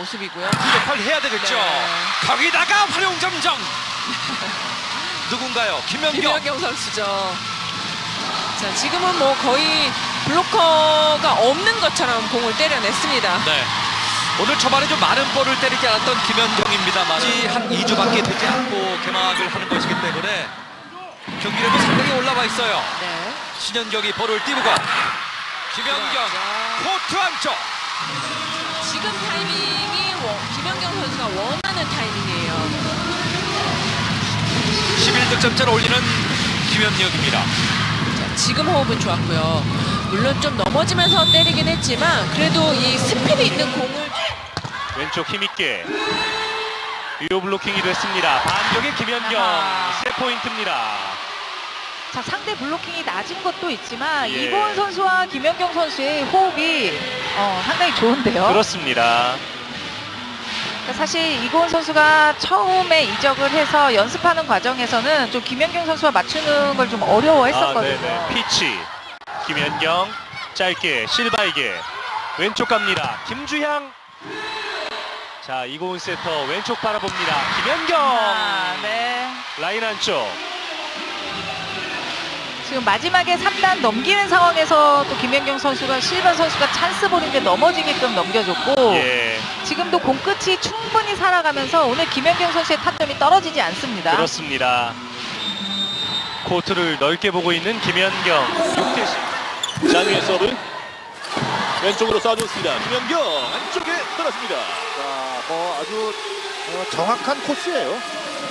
모습이고요. 역할 해야 되겠죠. 네. 거기다가 활용점정. 누군가요? 김연경. 김연경 선수죠. 자, 지금은 뭐 거의 블로커가 없는 것처럼 공을 때려냈습니다. 네. 오늘 초반에 좀 많은 볼을 때리지 않았던 김연경입니다만 한 2주밖에 되지 않고 개막을 하는 것이기 때문에 경기력이 상당히 올라와 있어요. 네. 신현경이 볼을 띄우고 김연경. 코트 안쪽 지금 타이밍이 워- 김연경 선수가 원하는 타이밍이에요. 11득점째를 올리는 김연경입니다. 자, 지금 호흡은 좋았고요. 물론 좀 넘어지면서 때리긴 했지만 그래도 이 스피드 있는 공을 왼쪽 힘있게 유효 블로킹이 됐습니다. 반격의 김연경 아하. 세 포인트입니다. 자, 상대 블로킹이 낮은 것도 있지만 예. 이고은 선수와 김연경 선수의 호흡이 어, 상당히 좋은데요. 그렇습니다. 그러니까 사실 이고은 선수가 처음에 이적을 해서 연습하는 과정에서는 좀 김연경 선수와 맞추는 걸 좀 어려워했었거든요. 아, 네네. 피치 김연경 짧게 실바에게 왼쪽 갑니다. 김주향 자 이고은 세터 왼쪽 바라봅니다. 김연경 아, 네. 라인 안쪽 지금 마지막에 3단 넘기는 상황에서 또 김연경 선수가 실바 선수가 찬스볼인데 넘어지게끔 넘겨줬고 예 지금도 공끝이 충분히 살아가면서 오늘 김연경 선수의 타점이 떨어지지 않습니다. 그렇습니다. 코트를 넓게 보고 있는 김연경 육대시 장위의 서브 왼쪽으로 쏴줬습니다. 김연경 안쪽에 떨어집니다. 자, 뭐 아주 어, 정확한 코스예요.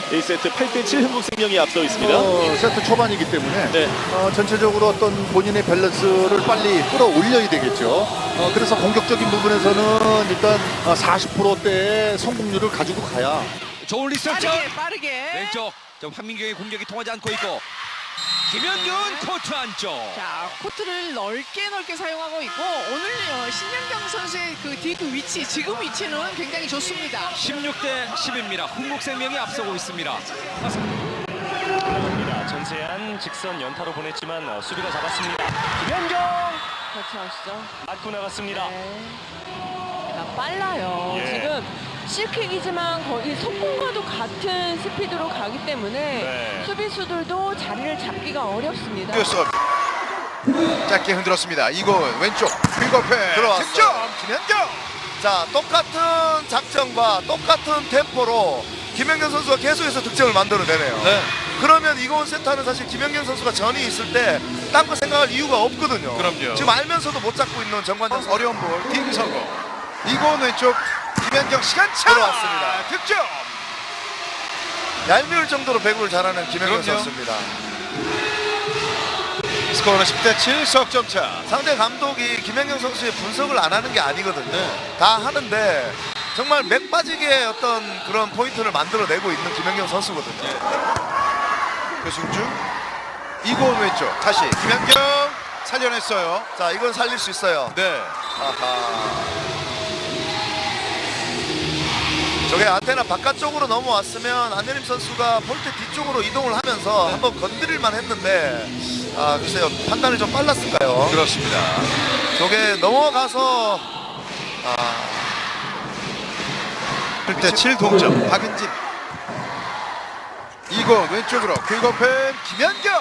1세트 8대7 흥국생명이 앞서 있습니다. 어, 세트 초반이기 때문에 네. 어, 전체적으로 어떤 본인의 밸런스를 빨리 끌어올려야 되겠죠. 어, 그래서 공격적인 부분에서는 일단 어, 40%대의 성공률을 가지고 가야 좋은 리서점 빠르게 빠르게 왼쪽 좀 황민경의 공격이 통하지 않고 있고 김연경은 코트 안쪽 자 코트를 넓게 넓게 사용하고 있고 오늘 어, 신현경 선수의 그 디그 위치 지금 위치는 굉장히 좋습니다. 16대 10입니다. 흥국생명이 앞서고 있습니다. 입니다. 전세한 직선 연타로 보냈지만 어, 수비가 잡았습니다. 김연경 그렇죠, 아시죠? 맞고 나갔습니다. 네. 야, 빨라요. 예. 지금 실킥이지만 거의 속공과도 같은 스피드로 가기 때문에 네. 수비수들도 자리를 잡기가 어렵습니다. 서브 짧게 흔들었습니다. 이거 왼쪽 들어왔어요. 득점 김현경 자 똑같은 작전과 똑같은 템포로 김연경 선수가 계속해서 득점을 만들어내네요. 네 그러면 이고은 센터는 사실 김연경 선수가 전이 있을 때 딴 거 생각할 이유가 없거든요. 그럼요. 지금 알면서도 못 잡고 있는 정관장 선수. 어려운 볼 김성호 이건 왼쪽 김현경 시간 차 들어왔습니다. 득점 얄미울 정도로 배구를 잘하는 김연경 그럼요. 선수입니다. 스코어는 10대 7 석점 차 상대 감독이 김연경 선수의 분석을 안 하는 게 아니거든요. 네. 다 하는데 정말 맥 빠지게 어떤 그런 포인트를 만들어내고 있는 김연경 선수거든요. 표승주 이건 왼쪽 다시 김현경 살려냈어요 자 이건 살릴 수 있어요. 네 아하. 저게 안테나 바깥쪽으로 넘어왔으면 안내림 선수가 폴트 뒤쪽으로 이동을 하면서 한번 건드릴만 했는데 아 글쎄요 판단이 좀 빨랐을까요? 그렇습니다. 저게 넘어가서 아 8대 7 동점. 박은진. 이건 왼쪽으로 퀵어펜 김현경.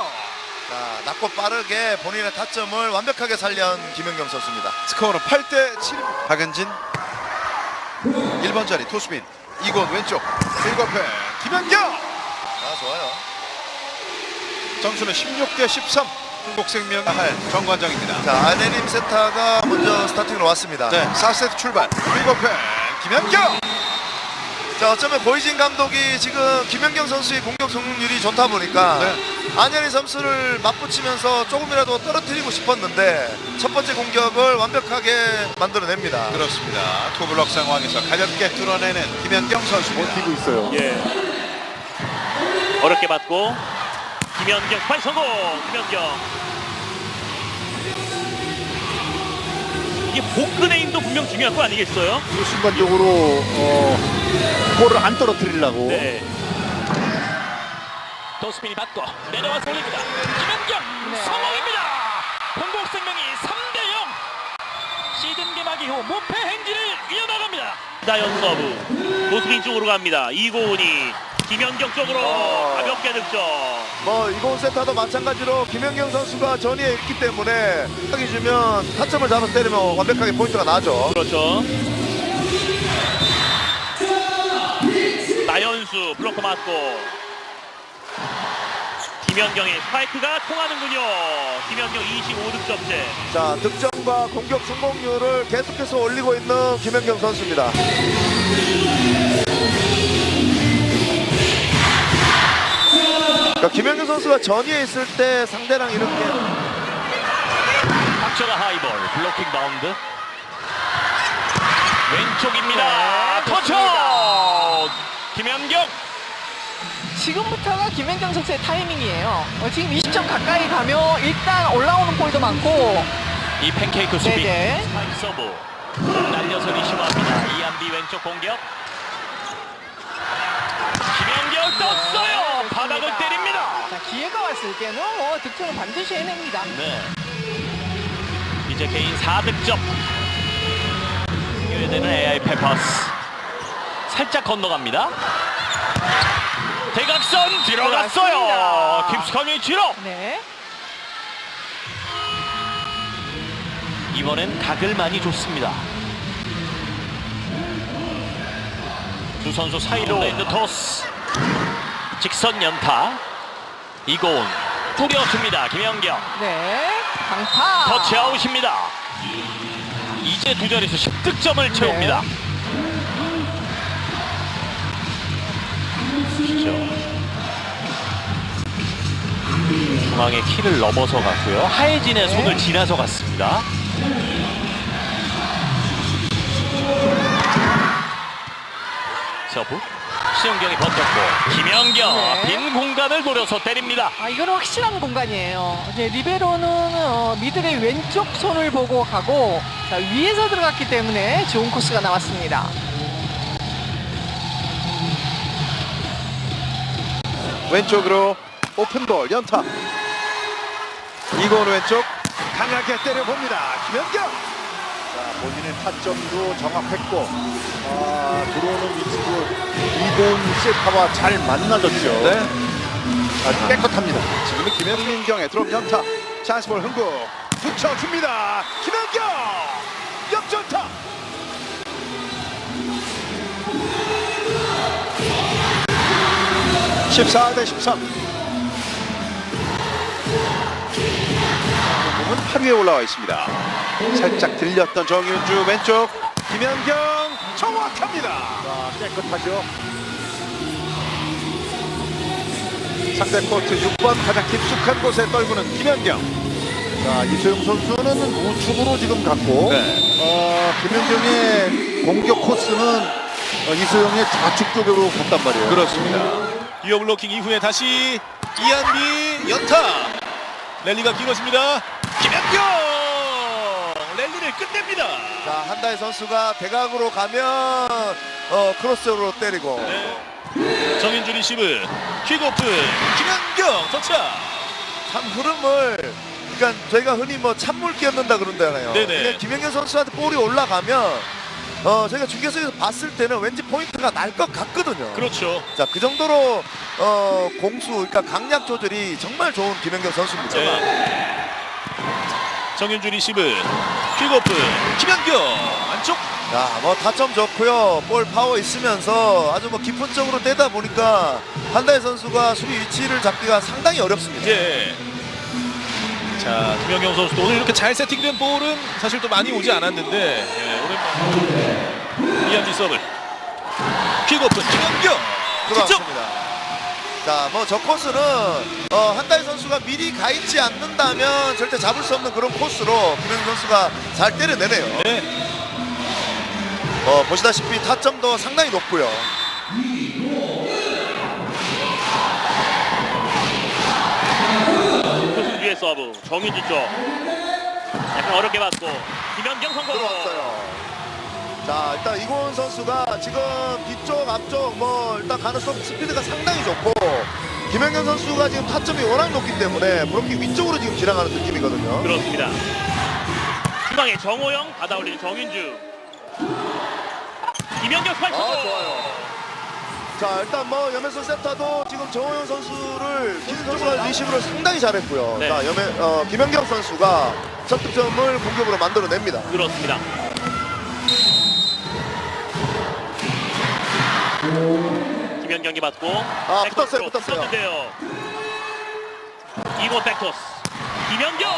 자, 낮고 빠르게 본인의 타점을 완벽하게 살려한 김연경 선수입니다. 스코어는 8대 7 박은진 1번 자리 토스빈 이건 왼쪽 퀵어펜 김현경! 아 좋아요. 점수는 16대 13 한국생명 할 정관장입니다. 자 안내림 세타가 먼저 스타팅으로 왔습니다. 네. 4세트 출발 퀵어펜 김현경 자 어쩌면 고이진 감독이 지금 김연경 선수의 공격 성공률이 좋다 보니까 네. 안현희 선수를 맞붙이면서 조금이라도 떨어뜨리고 싶었는데 첫 번째 공격을 완벽하게 만들어냅니다. 그렇습니다 투블럭 상황에서 가볍게 뚫어내는 김현경 선수입니다 버티고 있어요. 예 어렵게 맞고 김연경 스파이 성공 김연경 이게 복근의 힘도 분명 중요한 거 아니겠어요? 그리고 순간적으로 어, 볼을 안 떨어뜨리려고 네. 도스핀이 받고 내려와서 올립니다. 김연경 네. 성공입니다. 한국생명이 3대 시즌 개막 이후 무패 행진을 이어나갑니다. 다연 서브 노스빈 쪽으로 갑니다. 이고은이 김연경 쪽으로 어. 가볍게 득점. 뭐 이곳 세타도 마찬가지로 김연경 선수가 전위에 있기 때문에 타기 주면 타점을 잡아서 때리면 완벽하게 포인트가 나죠. 그렇죠. 나연수 블로커 맞고 김연경의 스파이크가 통하는군요. 김연경 25득점째. 자 득점과 공격 성공률을 계속해서 올리고 있는 김연경 선수입니다. 그러니까 김연경 선수가 전위에 있을 때 상대랑 이렇게 박철아 하이볼 블로킹 바운드 왼쪽입니다. 터쳐 김연경 지금부터가 김연경 선수의 타이밍이에요. 어, 지금 20점 가까이 가면 일단 올라오는 볼도 많고 이 팬케이크 수비 네네. 스파이크 서브 공 날려서 리시브합니다. 이한비 왼쪽 공격 김연경 떴어요. 바닥을 때립니다. 왔을 때는 뭐 득점을 반드시 해냅니다. 네. 이제 개인 4득점. 되는 AI 페퍼스. 살짝 건너갑니다. 대각선 들어갔어요. 들어갔습니다. 깊숙한 위치로. 네. 이번엔 각을 많이 줬습니다. 두 선수 사이로 랜드 토스. 직선 연타. 이고은 뿌려줍니다. 김연경. 네. 강타. 터치아웃입니다. 이제 두 자릿수 10득점을 채웁니다. 보시죠. 중앙에 키를 넘어서 갔고요. 하예진의 네. 손을 지나서 갔습니다. 서브 신영경이 버텼고 김연경 네. 빈 공간을 노려서 때립니다. 아, 이거는 확실한 공간이에요. 이제 리베로는 어, 미들의 왼쪽 손을 보고 가고 자, 위에서 들어갔기 때문에 좋은 코스가 나왔습니다. 왼쪽으로 오픈볼 연타 이건 왼쪽 강하게 때려봅니다 김현경 자, 본인의 타점도 정확했고 아, 들어오는 위치도 이본 세타와 잘 만나졌죠. 네 아주 깨끗합니다. 지금은 김현민경의 드롭 연타 찬스볼 흥국 붙여줍니다 김현경 역전타 14대 13. 공은 8위에 올라와 있습니다. 살짝 들렸던 정윤주 왼쪽 김현경 정확합니다. 자, 깨끗하죠. 상대 코트 6번 가장 깊숙한 곳에 떨구는 김현경. 자, 이소영 선수는 우측으로 지금 갔고 네. 어, 김현경의 공격 코스는 어, 이소영의 좌측 쪽으로 갔단 말이에요. 그렇습니다. 기어 블로킹 이후에 다시 이한비 연타 랠리가 길어집니다. 김현경 랠리를 끝냅니다. 자 한다희 선수가 대각으로 가면 어, 크로스로 때리고 네. 정인주 리시브 킥오프 김현경 터차 참 흐름을 그러니까 저희가 흔히 뭐 찬물 끼얹는다 그런다잖아요. 네네. 김연경 선수한테 볼이 올라가면 어 저희가 중계석에서 봤을 때는 왠지 포인트가 날 것 같거든요. 그렇죠. 자 그 정도로 어 공수 그러니까 강약 조절이 정말 좋은 김연경 선수입니다. 네. 정윤주 리시브 킥오프 김현경 안쪽 야 뭐 타점 좋고요. 볼 파워 있으면서 아주 뭐 깊은 쪽으로 떼다 보니까 한다희 선수가 수비 위치를 잡기가 상당히 어렵습니다. 예. 자 김현경 선수도 오늘 이렇게 잘 세팅된 볼은 사실 또 많이 오지 않았는데 예, 오랜만에 이한비 서브 킥오프 김현경 들어왔습니다. 자, 뭐저 코스는 어, 한다희 선수가 미리 가 있지 않는다면 절대 잡을 수 없는 그런 코스로 김현 선수가 잘 때려내네요. 네. 어, 보시다시피 타점도 상당히 높고요. 표승주의 서브 정윤주 쪽 약간 어렵게 받고 김연경 성공 들어왔어요. 자, 일단 이고은 선수가 지금 뒤쪽, 앞쪽 뭐 일단 가능성 스피드가 상당히 좋고 김현경 선수가 지금 타점이 워낙 높기 때문에 브로킹 위쪽으로 지금 지나가는 느낌이거든요. 그렇습니다 중앙에 정호영 받아올리는 정윤주. 김연경 스파이크. 아 좋아요. 자 일단 뭐 염혜선 세타도 지금 정호영 선수를 김 선수가 리시브를 상당히 잘했고요. 네. 자 염혜 어, 김연경 선수가 첫 득점을 공격으로 만들어냅니다. 그렇습니다. 김연경이 받고 아, 붙었어요, 붙었어요. 붙었는데요. 이곳 백토스. 김연경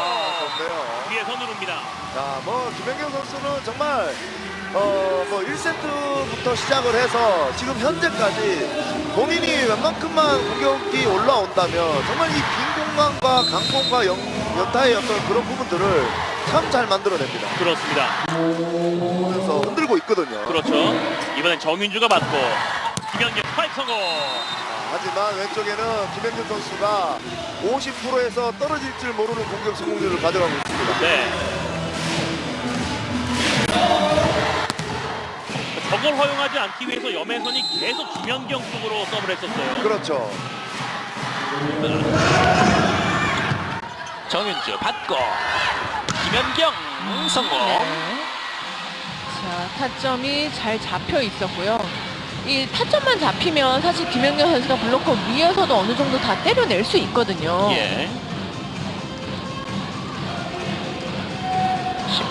좋네요. 위에서 누릅니다. 자, 뭐 김연경 선수는 정말 어뭐 1세트부터 시작을 해서 지금 현재까지 본인이 웬만큼만 공격이 올라온다면 정말 이 빈 공간과 강공과 연, 연타의 어떤 그런 부분들을 참 잘 만들어냅니다. 그렇습니다. 그래서 흔들고 있거든요. 그렇죠. 이번엔 정윤주가 받고 김연경 스파이크 성공. 하지만 왼쪽에는 김연경 선수가 50%에서 떨어질 줄 모르는 공격 성공률을 가져가고 있습니다. 네. 저걸 허용하지 않기 위해서 염혜선이 계속 김연경 쪽으로 서브를 했었어요. 그렇죠. 정윤주 받고 김연경 성공. 네. 자, 타점이 잘 잡혀 있었고요. 이 타점만 잡히면 사실 김연경 선수가 블로커 위에서도 어느 정도 다 때려낼 수 있거든요. 예.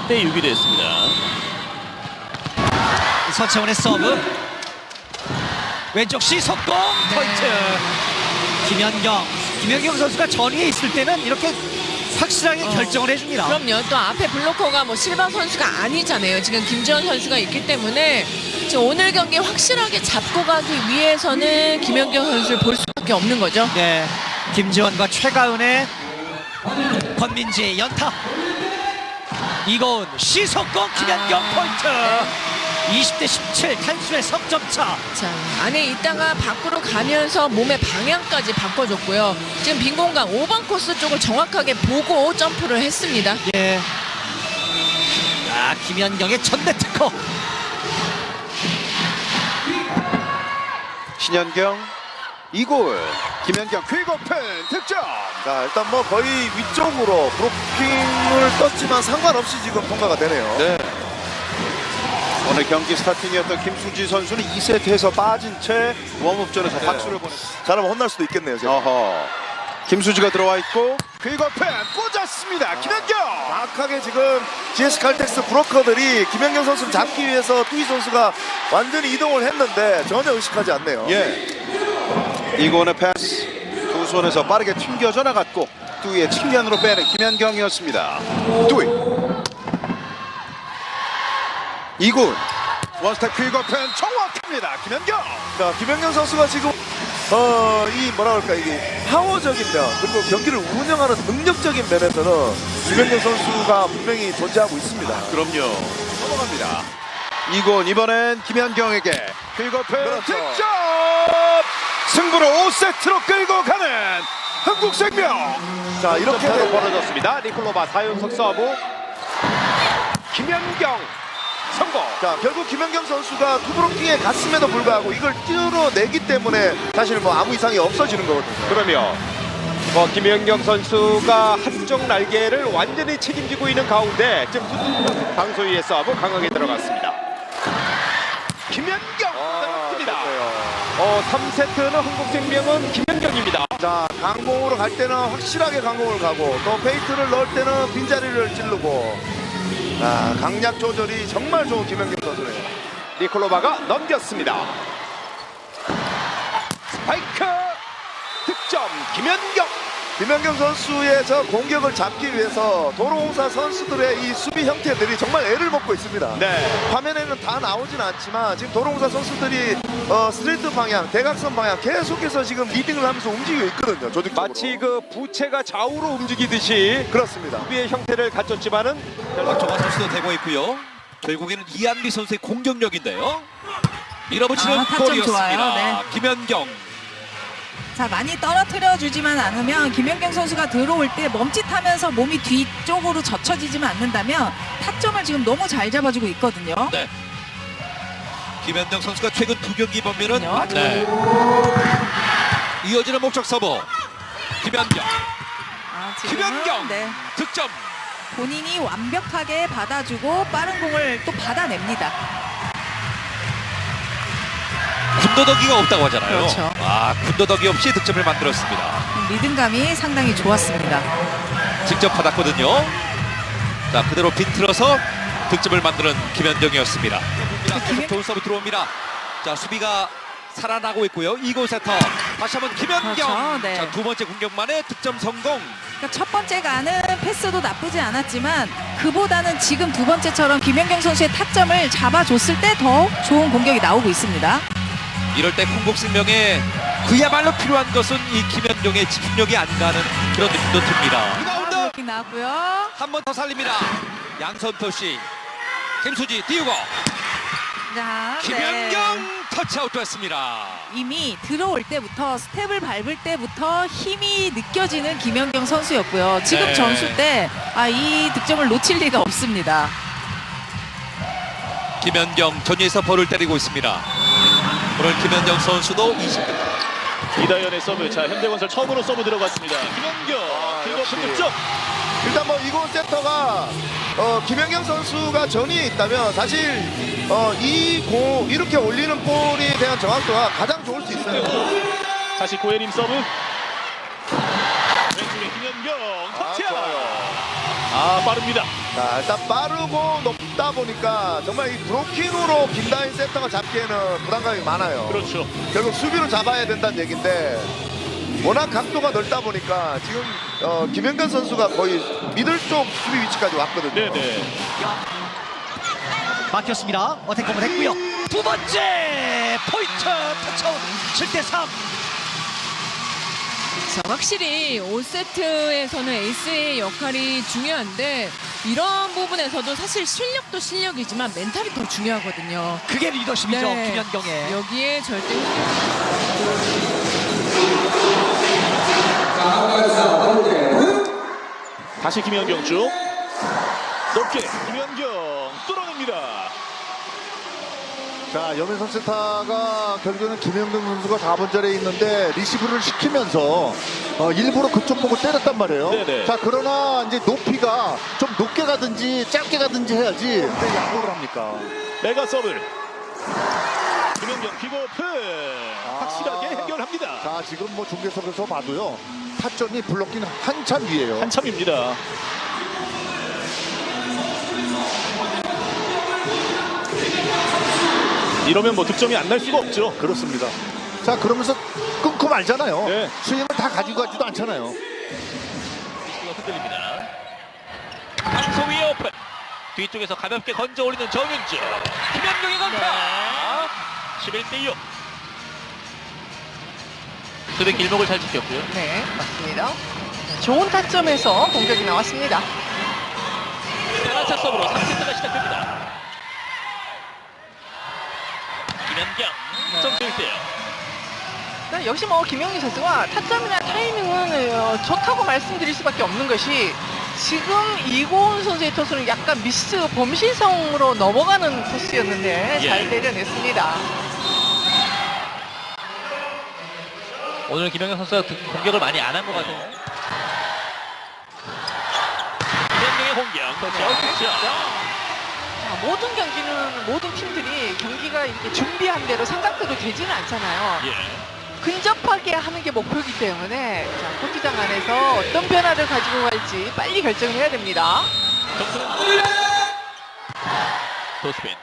10대 6이 됐습니다. 서채원의 서브 왼쪽 시속공 포인트 김연경 김연경 선수가 전위에 있을 때는 이렇게 확실하게 결정을 해줍니다 그럼요. 또 앞에 블로커가 뭐 실바 선수가 아니잖아요. 지금 김지원 선수가 있기 때문에 지금 오늘 경기 확실하게 잡고 가기 위해서는 김연경 선수를 볼 수밖에 없는 거죠. 네, 김지원과 최가은의 권민지 연타 이고은 시속공 김연경 포인트 20대 17 단순의 석점차 자, 안에 있다가 밖으로 가면서 몸의 방향까지 바꿔줬고요. 지금 빈 공간 5번 코스 쪽을 정확하게 보고 점프를 했습니다. 예. 아 김연경의 전대 특허 신현경 이골 김현경 퀵오픈 득점 자 일단 뭐 거의 위쪽으로 브로킹을 떴지만 상관없이 지금 통과가 되네요. 네. 오늘 경기 스타팅이었던 김수지 선수는 2세트에서 빠진 채 웜업전에서 박수를 보냈습니다. 잘하면 혼날 수도 있겠네요. 제가. 어허. 김수지가 들어와 있고 퀵오픈 꽂았습니다. 김현경. 정확하게 지금 GS 칼텍스 브로커들이 김연경 선수를 잡기 위해서 투이 선수가 완전히 이동을 했는데 전혀 의식하지 않네요. 예. 이고은의 패스 두 손에서 빠르게 튕겨져 나갔고 뚜이의 측면으로 빼는 김현경이었습니다. 뚜이. 이고은 원스텝 퀵오픈 정확합니다. 김현경. 자, 김연경 선수가 지금 어, 이 뭐라 그럴까 이게 파워적인 면 그리고 경기를 운영하는 능력적인 면에서는 김연경 선수가 분명히 존재하고 있습니다. 그럼요. 넘어갑니다. 이곤 이번엔 김현경에게 퀵오픈 그렇죠. 득점! 승부를 5세트로 끌고 가는 한국생명. 자, 이렇게 점차로 되- 벌어졌습니다. 니콜로바 사연석 서브 김연경 성공. 자, 결국 김연경 선수가 투브로킹에 갔음에도 불구하고 이걸 뚫어내기 때문에 사실 뭐 아무 이상이 없어지는 거거든요. 그러면 뭐 김연경 선수가 한쪽 날개를 완전히 책임지고 있는 가운데 지금 방소희의 서브 강하게 들어갔습니다. 김연경 아, 들어갔습니다. 좋네요. 어, 3세트는 한국생명은 김연경입니다. 자, 강공으로 갈 때는 확실하게 강공을 가고 또 페이트를 넣을 때는 빈자리를 찌르고 아, 강약 조절이 정말 좋은 김연경 선수네요. 니콜로바가 넘겼습니다. 스파이크 득점 김연경. 김연경 선수의 저 공격을 잡기 위해서 도로공사 선수들의 이 수비 형태들이 정말 애를 먹고 있습니다. 네. 화면에는 다 나오진 않지만 지금 도로공사 선수들이 어, 스트레이트 방향, 대각선 방향 계속해서 지금 리딩을 하면서 움직이고 있거든요. 조직적으로. 마치 그 부채가 좌우로 움직이듯이 그렇습니다. 수비의 형태를 갖췄지만은 박정환 선수도 되고 있고요 결국에는 이한비 선수의 공격력인데요 밀어붙이는 아, 타점 골이었습니다 좋아요. 네. 김연경 자 많이 떨어뜨려 주지만 않으면 김연경 선수가 들어올 때 멈칫하면서 몸이 뒤쪽으로 젖혀지지만 않는다면 타점을 지금 너무 잘 잡아주고 있거든요. 김연경 선수가 최근 두 경기 보면은. 네. 이어지는 목적 서브 김연경 아, 지금은, 김연경! 네. 득점 본인이 완벽하게 받아주고 빠른 공을 또 받아냅니다. 군더더기가 없다고 하잖아요. 그렇죠. 아, 군더더기 없이 득점을 만들었습니다. 리듬감이 상당히 좋았습니다. 직접 받았거든요. 자, 그대로 빈틀어서 득점을 만드는 김현정이었습니다. 계속 좋은 서브 들어옵니다. 자, 수비가 살아나고 있고요. 이곳 세터. 다시 한번 김현경. 그렇죠, 네. 자, 두 번째 공격만에 득점 성공. 그러니까 첫 번째 가는 패스도 나쁘지 않았지만 그보다는 지금 두 번째처럼 김연경 선수의 타점을 잡아줬을 때 더 좋은 공격이 나오고 있습니다. 이럴 때 콩국생명에 그야말로 필요한 것은 이 김현경의 집중력이 안 가는 그런 느낌도 듭니다. 이렇게 나왔고요. 한 번 더 살립니다. 양선표 씨, 김수지 띄우고 자, 김현경 네. 터치아웃 됐습니다. 이미 들어올 때부터 스텝을 밟을 때부터 힘이 느껴지는 김연경 선수였고요. 지금 네. 전수 때 아, 이 득점을 놓칠 리가 없습니다. 김현경 전위에서 볼을 때리고 있습니다. 오늘 김현경 선수도 20득. 이다현의 서브. 자, 현대건설 처음으로 서브 들어갔습니다. 김현경 그리고 역시. 득점. 일단 뭐 이곳 세터가 어, 김연경 선수가 전위에 있다면 사실 어, 이공 이렇게 올리는 볼에 대한 정확도가 가장 좋을 수 있어요. 다시 고혜림 서브. 왼쪽에 김현경 아, 터치야. 좋아요. 아 빠릅니다. 자, 일단 빠르고 높다 보니까 정말 이 브로킹으로 김다인 세터가 잡기에는 부담감이 많아요. 그렇죠. 결국 수비로 잡아야 된다는 얘기인데 워낙 각도가 넓다 보니까 지금 어, 김현근 선수가 거의 미들 쪽 수비 위치까지 왔거든요. 네네. 막혔습니다. 어택 공을 했고요. 두 번째 포인트 터치아웃 7대 3. 자, 확실히 5세트에서는 에이스의 역할이 중요한데 이런 부분에서도 사실 실력도 실력이지만 멘탈이 더 중요하거든요. 그게 리더십이죠. 네. 김현경의. 여기에 절대 다시 김현경 쪽. 높게 김현경 뚫어냅니다. 자, 염혜선 세타가 결국에는 김영경 선수가 4번 자리에 있는데 리시브를 시키면서 어, 일부러 그쪽 보고 때렸단 말이에요. 네네. 자, 그러나 이제 높이가 좀 높게 가든지 짧게 가든지 해야지. 왜 양보를 합니까? 메가 서브. 김현경 킥오프 확실하게 해결합니다. 자, 지금 뭐 중계석에서 봐도요. 타점이 블록킹 한참 위에요. 한참입니다. 이러면 뭐 득점이 안 날 수가 없죠. 그렇습니다. 자, 그러면서 끊고 말잖아요. 네. 스윙을 다 가지고 가지도 않잖아요. 흔들립니다. 강소 위에 오픈. 뒤쪽에서 가볍게 건져 올리는 정윤주. 김현경의 건타. 11대 6. 수비 길목을 잘 지켰고요. 네, 맞습니다. 좋은 타점에서 공격이 나왔습니다. 변화차 서브로 3세트가 시작됩니다. 김현경 점수일대요. 네, 역시 뭐 김영희 선수가 타점이나 타이밍은 어, 좋다고 말씀드릴 수밖에 없는 것이 지금 이고은 선수의 토스는 약간 미스 범실성으로 넘어가는 토스였는데 예. 잘 내려냈습니다. 오늘 김영경 선수가 득- 공격을 많이 안 한 것 같아요. 김현경의 공격. 그렇죠. 그렇죠. 자, 모든 경기는 모든 팀들이 경기가 이렇게 준비한 대로 생각대로 되지는 않잖아요. 예. 근접하게 하는 게 목표이기 때문에 자, 코트장 안에서 어떤 변화를 가지고 갈지 빨리 결정을 해야 됩니다. 도스핀.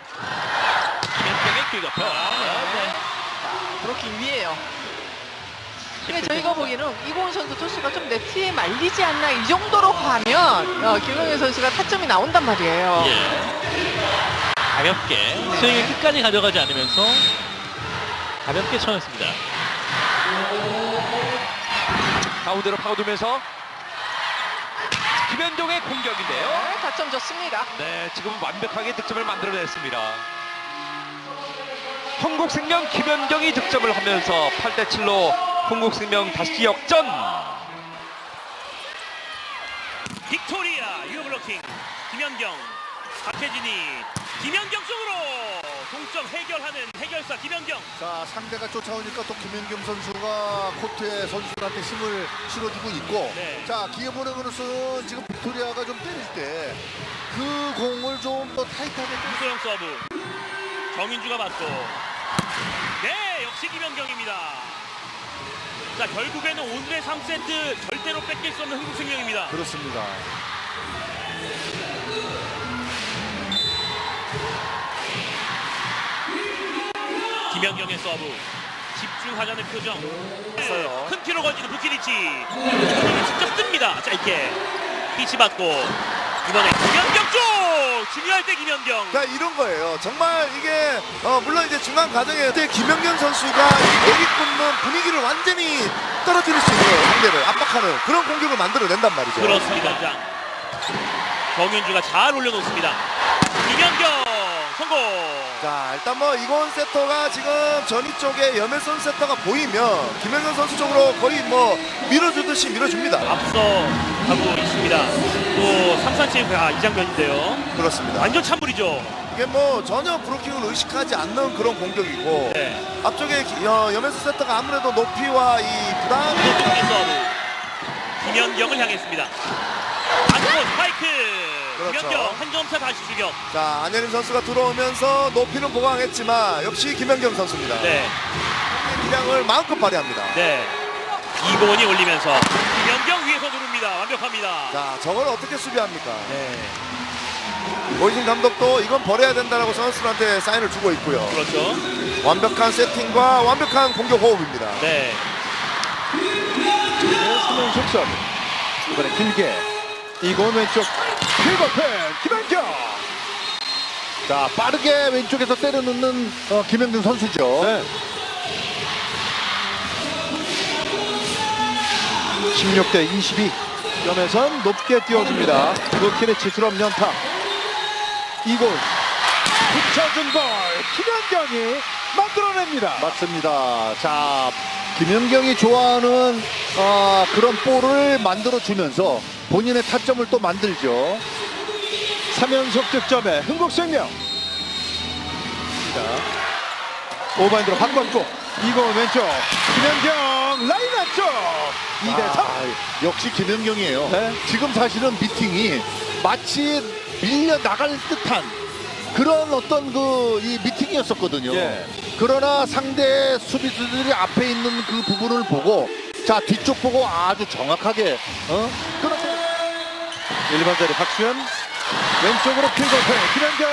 김현경의 킥오프. 브로킹 위에요. 근데 저희가 보기에는 이고은 선수 토스가 좀 네트에 말리지 않나 이 정도로 가면 어, 김영현 선수가 타점이 나온단 말이에요. 예. 가볍게 스윙을 끝까지 가져가지 않으면서 가볍게 쳐냈습니다. 가운데로 파고들면서 김현종의 공격인데요. 네, 타점 좋습니다. 네, 지금 완벽하게 득점을 만들어냈습니다. 흥국생명 김현경이 득점을 하면서 8대 7로 흥국생명 다시 역전. 빅토리아 유블로킹 김현경 박혜진이 김현경 쪽으로 동점 해결하는 해결사 김연경. 자 상대가 쫓아오니까 또 김연경 선수가 코트에 선수들한테 힘을 실어주고 있고 네. 자 기어보는 것은 지금 빅토리아가 좀 때릴 때 그 공을 좀 더 타이트하게 좀 유소영 서브. 정인주가 맞고. 네, 역시 김연경입니다. 자, 결국에는 오늘의 3세트 절대로 뺏길 수 없는 흥국생명입니다. 그렇습니다. 김연경의 서브. 집중하자는 표정. 큰 키로 건지는 부키리치. 부키리치 직접 뜹니다. 짧게. 피치 받고. 이번에 김연경 쪽! 중요할 때 김연경. 그러니까 이런 거예요. 정말 이게 어, 물론 이제 중간 과정에 그때 김연경 선수가 여기 굽는 분위기를 완전히 떨어뜨릴 수 있는 상대를 압박하는 그런 공격을 만들어낸단 말이죠. 그렇습니다. 장. 정윤주가 잘 올려놓습니다. 김연경 성공. 자 일단 뭐 이건 세터가 지금 전위 쪽에 염혜선 세터가 보이면 김연경 선수 쪽으로 거의 뭐 밀어주듯이 밀어줍니다. 앞서 가고 있습니다. 또 삼산체육가 이 장면인데요. 그렇습니다. 완전 찬물이죠. 이게 뭐 전혀 브로킹을 의식하지 않는 그런 공격이고 네. 앞쪽에 기- 어, 염혜선 세터가 아무래도 높이와 이 부담 서브. 김연경을 향했습니다. 안고 스파이크. 그렇죠. 김연경 한 점차 다시 추격. 자 안예림 선수가 들어오면서 높이는 보강했지만 역시 김연경 선수입니다. 네. 기량을 마음껏 발휘합니다. 네. 이고은이 올리면서 김연경 위에서 누릅니다. 완벽합니다. 자 저걸 어떻게 수비합니까? 네. 고이진 감독도 이건 버려야 된다라고 선수들한테 사인을 주고 있고요. 그렇죠. 완벽한 세팅과 완벽한 공격 호흡입니다. 네. 수면 속선 이번에 길게 이건 왼쪽 킬버펜 김한경 자 빠르게 왼쪽에서 때려 넣는 어, 김연경 선수죠. 네. 16대 22 점에선 높게 띄워줍니다 루키리치 드럼 연타 이골 붙여준 볼 김한경이 만들어냅니다 맞습니다. 자 김연경이 좋아하는 어, 그런 볼을 만들어 주면서 본인의 타점을 또 만들죠. 3연속 득점에 흥국생명 오바인드로 한번고 이건 왼쪽 김현경 라인 안쪽 2대3 아, 역시 김연경이에요. 네. 지금 사실은 미팅이 마치 밀려 나갈 듯한 그런 어떤 그 이 미팅이었었거든요. 예. 그러나 상대 수비수들이 앞에 있는 그 부분을 보고 자 뒤쪽 보고 아주 정확하게 어 1번 자리 박수현 왼쪽으로 킬거페 김현경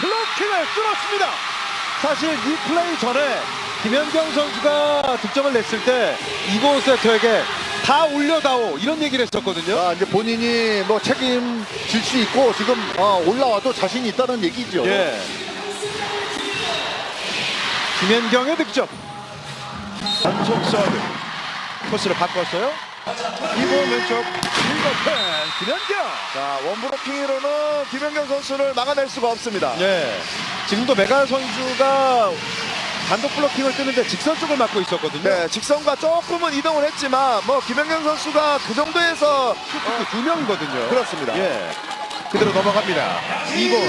블로킹을 뚫었습니다 사실 이 플레이 전에 김현경 선수가 득점을 냈을 때 이고은 세터에게 다 올려다오 이런 얘기를 했었거든요 아, 이제 본인이 뭐 책임질 수 있고 지금 어, 올라와도 자신이 있다는 얘기죠. 예. 김현경의 득점. 단속 서브. 코스를 바꿨어요. 이번 왼쪽 킬거펜 김현경. 자 원브로킹으로는 김연경 선수를 막아낼 수가 없습니다. 예. 지금도 메갈 선수가 단독 블로킹을 뜨는데 직선 쪽을 막고 있었거든요. 네, 직선과 조금은 이동을 했지만 뭐 김연경 선수가 그 정도에서 어, 두 명이거든요. 그렇습니다. 예. 그대로 넘어갑니다. 이번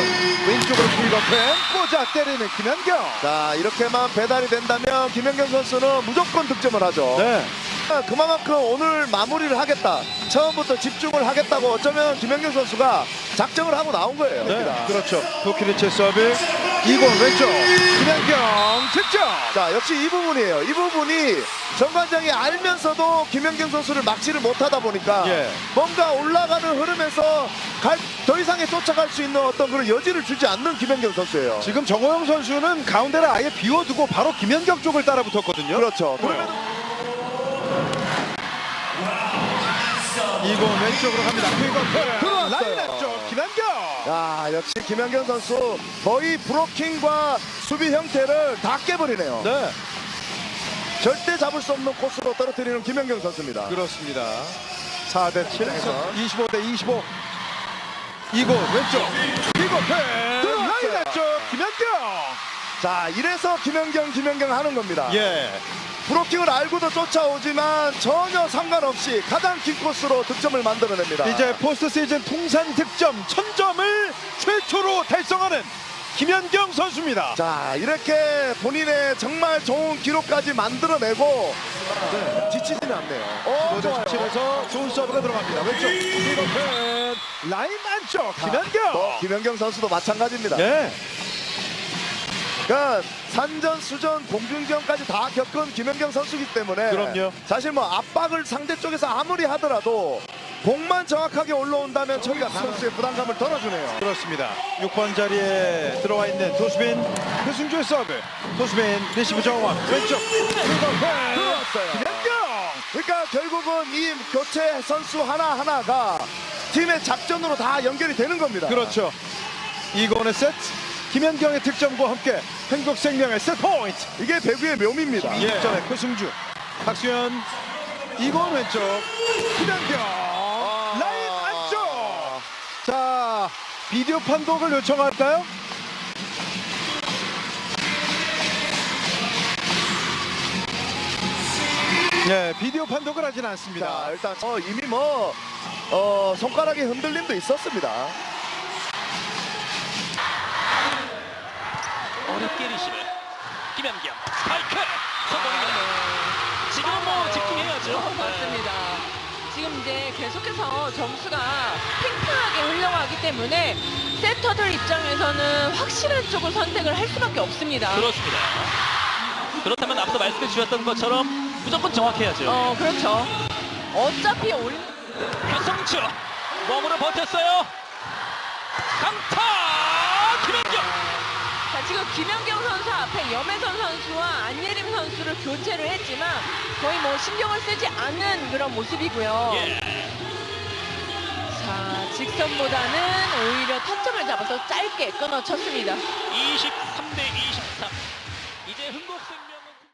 왼쪽으로 킬거펜 꽂아 때리는 김현경. 자 이렇게만 배달이 된다면 김연경 선수는 무조건 득점을 하죠. 네. 그만큼 오늘 마무리를 하겠다. 처음부터 집중을 하겠다고 어쩌면 김연경 선수가 작정을 하고 나온 거예요. 네. 그렇죠. 도키리체 서브. 이건 왼쪽 김현경 득점. 자 역시 이 부분이에요. 이 부분이 정관장이 알면서도 김연경 선수를 막지를 못하다 보니까 예. 뭔가 올라가는 흐름에서 갈, 더 이상의 쫓아갈 수 있는 어떤 그런 여지를 주지 않는 김연경 선수예요. 지금 정호영 선수는 가운데를 아예 비워두고 바로 김현경 쪽을 따라 붙었거든요. 그렇죠. 그러면 이건 왼쪽으로 갑니다. 퀵어프. 라인 안쪽 김현경. 야 역시 김연경 선수 거의 브로킹과 수비 형태를 다 깨버리네요. 네. 절대 잡을 수 없는 코스로 떨어뜨리는 김연경 선수입니다. 그렇습니다. 4대 7, 25대 25. 이곳 왼쪽 퀵어프 라인 안쪽 김현경. 자 이래서 김연경 김연경 하는 겁니다. 예. 브로킹을 알고도 쫓아오지만 전혀 상관없이 가장 긴 코스로 득점을 만들어냅니다. 이제 포스트 시즌 통산 득점 1000점을 최초로 달성하는 김현경 선수입니다. 자 이렇게 본인의 정말 좋은 기록까지 만들어내고 지치지는 않네요. 어, 좋아요. 17에서 좋은 서브가 들어갑니다. 왼쪽 라인 안쪽 김현경. 뭐, 김연경 선수도 마찬가지입니다. 네. 그러니까 산전, 수전, 공중전까지 다 겪은 김연경 선수이기 때문에 그럼요. 사실 뭐 압박을 상대 쪽에서 아무리 하더라도 공만 정확하게 올라온다면 저희가 선수의 부담감을 덜어주네요. 그렇습니다. 6번 자리에 들어와 있는 도수빈 표승주의 서브. 도수빈 리시브 정원 왼쪽 들어왔어요. 김현경. 그러니까 결국은 이 교체 선수 하나 하나가 팀의 작전으로 다 연결이 되는 겁니다. 그렇죠. 이건의 세트 김현경의 득점과 함께 행복생명의 세트 포인트. 이게 배구의 묘미입니다. 예. 득점의 표승주 박수현 이건 왼쪽 김현경 라인 안쪽 자 비디오 판독을 요청할까요? 예 비디오 판독을 하진 않습니다 자, 일단 어, 이미 뭐 어, 손가락의 흔들림도 있었습니다. 김현경 스파이크 성공입니다. 지금은 뭐 집중해야죠. 어, 맞습니다. 지금 이제 계속해서 점수가 팽팽하게 흘러가기 때문에 세터들 입장에서는 확실한 쪽을 선택을 할 수밖에 없습니다. 그렇습니다. 그렇다면 앞서 말씀해 주셨던 것처럼 무조건 정확해야죠. 어, 그렇죠. 어차피 올 변성주 몸으로 버텼어요. 강타 김현경. 자, 지금 김연경 선수 앞에 염혜선 선수와 안예림 선수를 교체를 했지만 거의 뭐 신경을 쓰지 않는 그런 모습이고요. 예. 자, 직선보다는 오히려 타점을 잡아서 짧게 끊어쳤습니다. 23